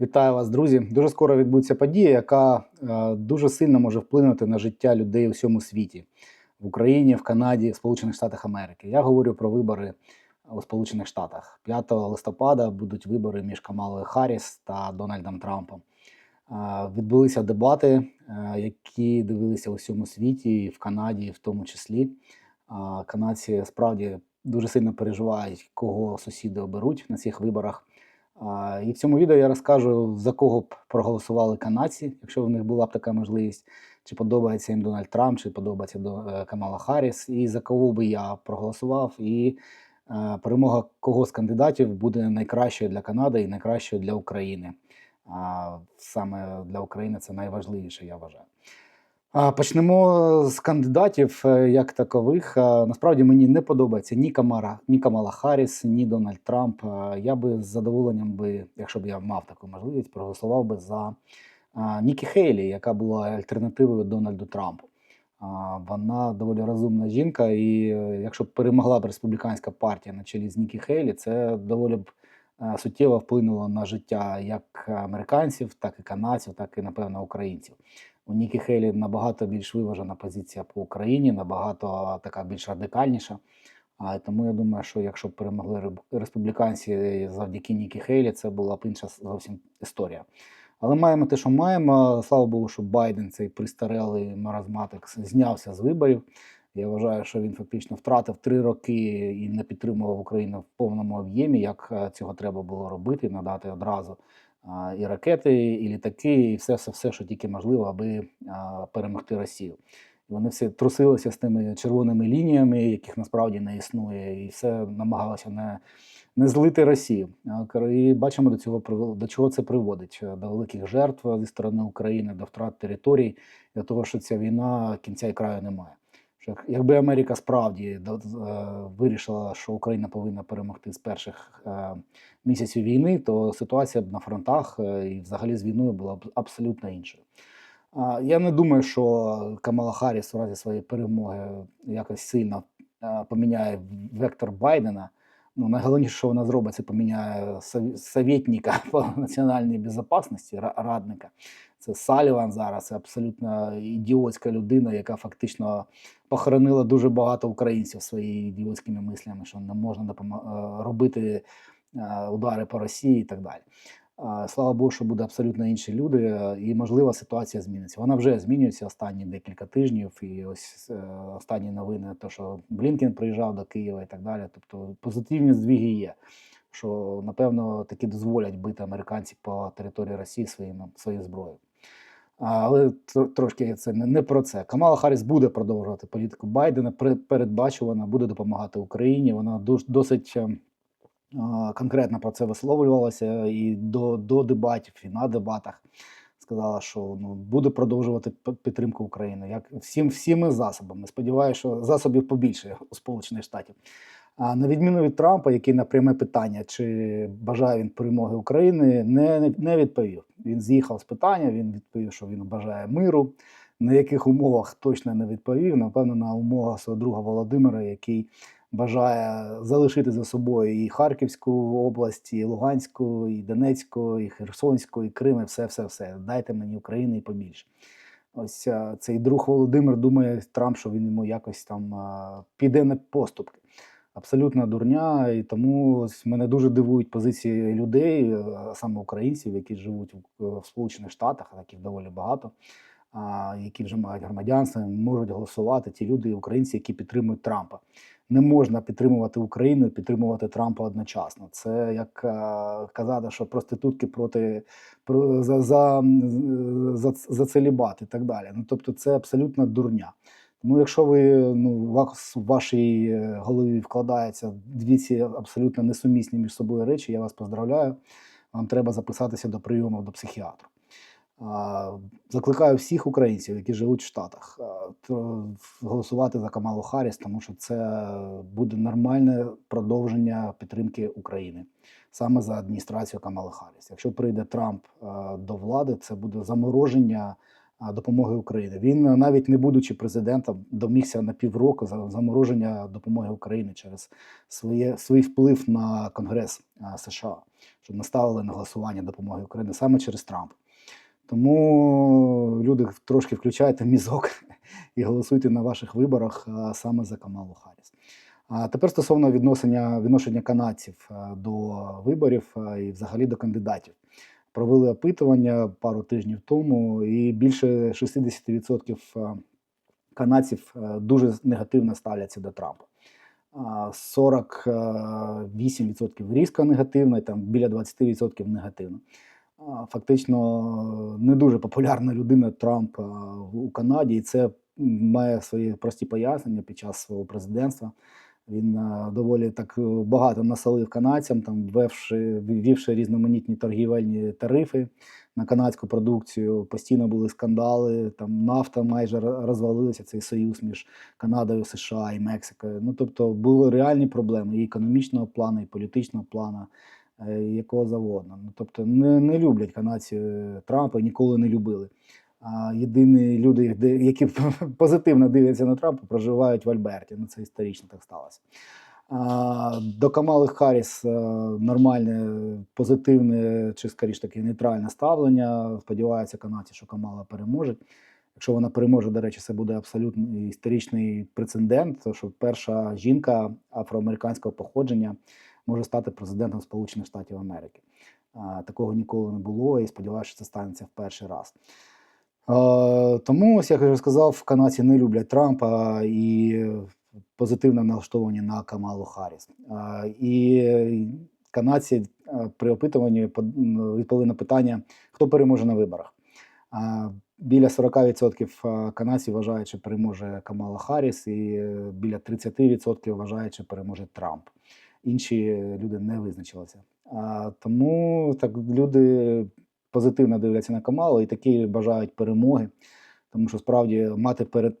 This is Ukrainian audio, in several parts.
Вітаю вас, друзі. Дуже скоро відбудеться подія, яка е, дуже сильно може вплинути на життя людей у всьому світі в Україні, в Канаді, в Сполучених Штатах Америки. Я говорю про вибори у Сполучених Штатах. 5 листопада будуть вибори між Камалою Харріс та Дональдом Трампом. Е, Відбулися дебати, е, які дивилися у всьому світі, в Канаді, в тому числі. Канадці справді дуже сильно переживають, кого сусіди оберуть на цих виборах. І в цьому відео я розкажу, за кого б проголосували канадці, якщо в них була б така можливість, чи подобається їм Дональд Трамп, чи подобається до е, Камала Харріс, і за кого би я проголосував, і е, перемога кого з кандидатів буде найкращою для Канади і найкращою для України. А, Саме для України це найважливіше, я вважаю. Почнемо з кандидатів е, як такових. Насправді мені не подобається ні Камара, ні Камала Харріс, ні Дональд Трамп. Я би з задоволенням би, якщо б я мав таку можливість, проголосував би за Нікі Хейлі, яка була альтернативою Дональду Трампу. Вона доволі розумна жінка, і е, якщо б перемогла б республіканська партія на чолі з Нікі Хейлі, це доволі б е, суттєво вплинуло на життя як американців, так і канадців, так і напевно українців. У Нікі Хейлі набагато більш виважена позиція по Україні, набагато така більш радикальніша. А тому я думаю, що якщо б перемогли республіканці завдяки Нікі Хейлі, це була б інша зовсім історія. Але маємо те, що маємо. Слава Богу, що Байден, цей пристарелий маразматик, знявся з виборів. Я вважаю, що він фактично втратив три роки і не підтримував Україну в повному об'ємі, як е, цього треба було робити, надати одразу і ракети, і літаки, і все, все, все, що тільки можливо, аби перемогти Росію. Вони всі трусилися з тими червоними лініями, яких насправді не існує, і все намагалося не, не злити Росію. І бачимо, до цього до чого це приводить: до великих жертв зі сторони України, до втрат територій, до того, що ця війна кінця і краю немає. Що якби Америка справді е, вирішила, що Україна повинна перемогти з перших е, місяців війни, то ситуація б на фронтах е, і взагалі з війною була б абсолютно іншою. Я не думаю, що Камала Харріс у разі своєї перемоги якось сильно поміняє вектор Байдена. Ну, найголовніше, що вона зробить, це поміняє совєтника по національній безпечності, радника. Це Саліван зараз, це абсолютно ідіотська людина, яка фактично похоронила дуже багато українців своїми ідіотськими мислями, що не можна е, робити е, удари по Росії і так далі. Слава Богу, що буде абсолютно інші люди, е, і можливо ситуація зміниться. Вона вже змінюється останні декілька тижнів. І ось е, останні новини, то що Блінкен приїжджав до Києва і так далі. Тобто позитивні здвіги є. Що напевно таки дозволять бити американці по території Росії своїм своєю зброєю. Але трошки це не, не про це. Камала Харріс буде продовжувати політику Байдена, передбачувана, буде допомагати Україні. Вона досить е, а, конкретно про це висловлювалася і до, до дебатів, і на дебатах сказала, що ну, буде продовжувати підтримку України як всім, всіми засобами. Сподіваюся, що засобів побільше у Сполучених Штатів. А на відміну від Трампа, який на пряме питання, чи бажає він перемоги України, не, не, не відповів. Він з'їхав з питання, він відповів, що він бажає миру. На яких умовах точно не відповів. Напевно, на умовах свого друга Володимира, який бажає залишити за собою і Харківську область, і Луганську, і Донецьку, і Херсонську, і Крим, і все, все, все. Дайте мені України і побільше. Ось цей друг Володимир думає Трамп, що він йому якось там піде на поступки. Абсолютна дурня, і тому ось мене дуже дивують позиції людей, е, саме українців, які живуть в Сполучених Штатах, таких доволі багато, які вже мають громадянство, можуть голосувати ті люди, українці, які підтримують Трампа. Не можна підтримувати Україну і підтримувати Трампа одночасно. Це як е, казати, що проститутки проти про, за, за, за, за целібат і так далі. Ну тобто, це абсолютна дурня. Тому, якщо ви ну, в вашій е, голові вкладаються дві ці абсолютно несумісні між собою речі, я вас поздравляю. Вам треба записатися до прийому до психіатру. Закликаю всіх українців, які живуть в Штатах, голосувати за Камалу Харріс, тому що це буде нормальне продовження підтримки України саме за адміністрацію Камали Харріс. Якщо прийде Трамп до влади, це буде замороження допомоги Україні. Він, навіть не будучи президентом, домігся на півроку за замороження допомоги Україні через своє, свій вплив на Конгрес США, щоб наставили на голосування допомоги Україні саме через Трампа. Тому люди трошки включайте мізок і голосуйте на ваших виборах саме за Камалу Харріс. А тепер стосовно відношення, відношення канадців до виборів і взагалі до кандидатів. Провели опитування пару тижнів тому, і більше 60% канадців дуже негативно ставляться до Трампа. 48% різко негативно, і там біля 20% негативно. Фактично не дуже популярна людина Трамп у Канаді, і це має свої прості пояснення під час свого президентства. Він доволі так е, багато насолив канадцям, там ввевши, ввівши різноманітні торгівельні тарифи на канадську продукцію. Постійно були скандали. Там нафта майже розвалилася цей союз між Канадою, США і Мексикою. Ну тобто були реальні проблеми і економічного плану, і політичного плану, якого завгодно. Ну тобто не, не люблять канадці е, Трампа, ніколи не любили. А єдині люди, які позитивно дивляться на Трампа, проживають в Альберті. Ну це історично так сталося. А, до Камали Харріс е, нормальне, позитивне чи скоріш таки нейтральне ставлення. Сподіваються канадці, що Камала переможе. Якщо вона переможе, до речі, це буде абсолютно історичний прецедент, що перша жінка афроамериканського походження може стати президентом Сполучених Штатів Америки. Такого ніколи не було, і сподіваюся, що це станеться в перший раз. Е, Тому, ось як я вже сказав, канадці не люблять Трампа і позитивно налаштовані на Камалу Харріс. Е, І канадці е, при опитуванні відповіли на питання, хто переможе на виборах. Біля 40% канадців вважають, що переможе Камала Харріс, і е, біля 30% вважають, що переможе Трамп. Інші люди не визначилися. А, Тому так люди позитивно дивляться на Камалу і такі бажають перемоги, тому що справді мати перед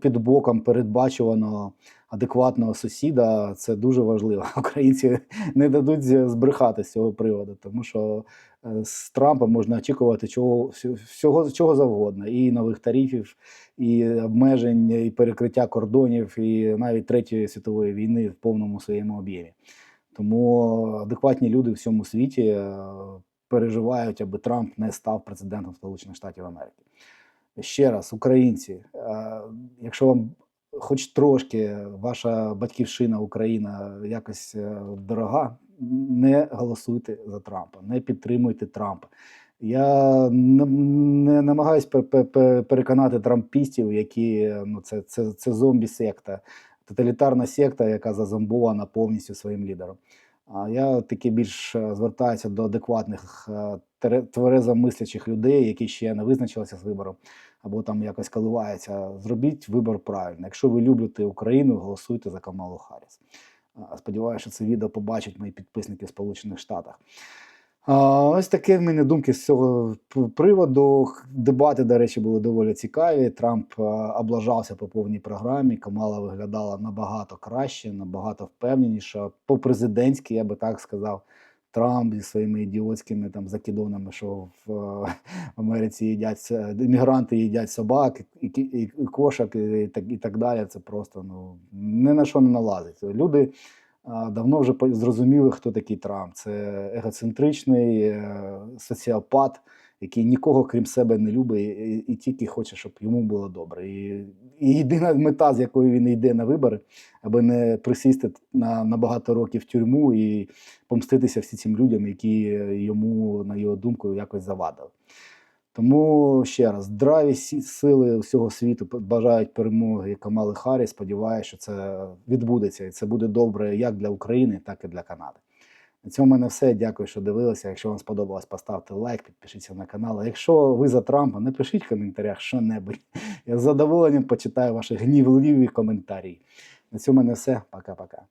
під боком передбачуваного адекватного сусіда це дуже важливо. Українці не дадуть збрехати з цього приводу, тому що е, з Трампа можна очікувати чого всього чого завгодно, і нових тарифів, і обмежень, і перекриття кордонів, і навіть третьої світової війни в повному своєму об'ємі. Тому адекватні люди в всьому світі е, переживають, аби Трамп не став президентом Сполучених Штатів Америки. Ще раз, українці, е, якщо вам хоч трошки ваша батьківщина, Україна якось е, дорога, не голосуйте за Трампа, не підтримуйте Трампа. Я не, пе- переконати трампістів, які ну це, це, це зомбі-секта, тоталітарна секта, яка зазомбована повністю своїм лідером. А я таки більш е, звертаюся до адекватних е, тверезомислячих людей, які ще не визначилися з вибором, або там якось коливаються. Зробіть вибор правильно. Якщо ви любите Україну, голосуйте за Камалу Харріс. Сподіваюся, що це відео побачать мої підписники в Сполучених Штатах. Ось таке в мене думки з цього приводу. Дебати, до речі, були доволі цікаві. Трамп облажався по повній програмі. Камала виглядала набагато краще, набагато впевненіше. По-президентськи, я би так сказав. Трамп зі своїми ідіотськими там закидонами, що в е, Америці їдять іммігранти їдять собак і, і, і кошок, і так, і так далі. Це просто ну ні на що не налазить. Люди давно вже зрозуміли, хто такий Трамп. Це егоцентричний е, соціопат, який нікого крім себе не любить і тільки хоче, щоб йому було добре. І, і єдина мета, з якою він йде на вибори, аби не присісти на, на багато років в тюрму і помститися всім цим людям, які йому, на його думку, якось завадили. Тому ще раз, здраві сили всього світу бажають перемоги Камали Харріс. Сподіваюся, що це відбудеться, і це буде добре як для України, так і для Канади. На цьому мене все. Дякую, що дивилися. Якщо вам сподобалось, поставте лайк, підпишіться на канал. Якщо ви за Трампа, напишіть в коментарях що-небудь. Я з задоволенням почитаю ваші гнівливі коментарі. На цьому в мене все. Пока-пока.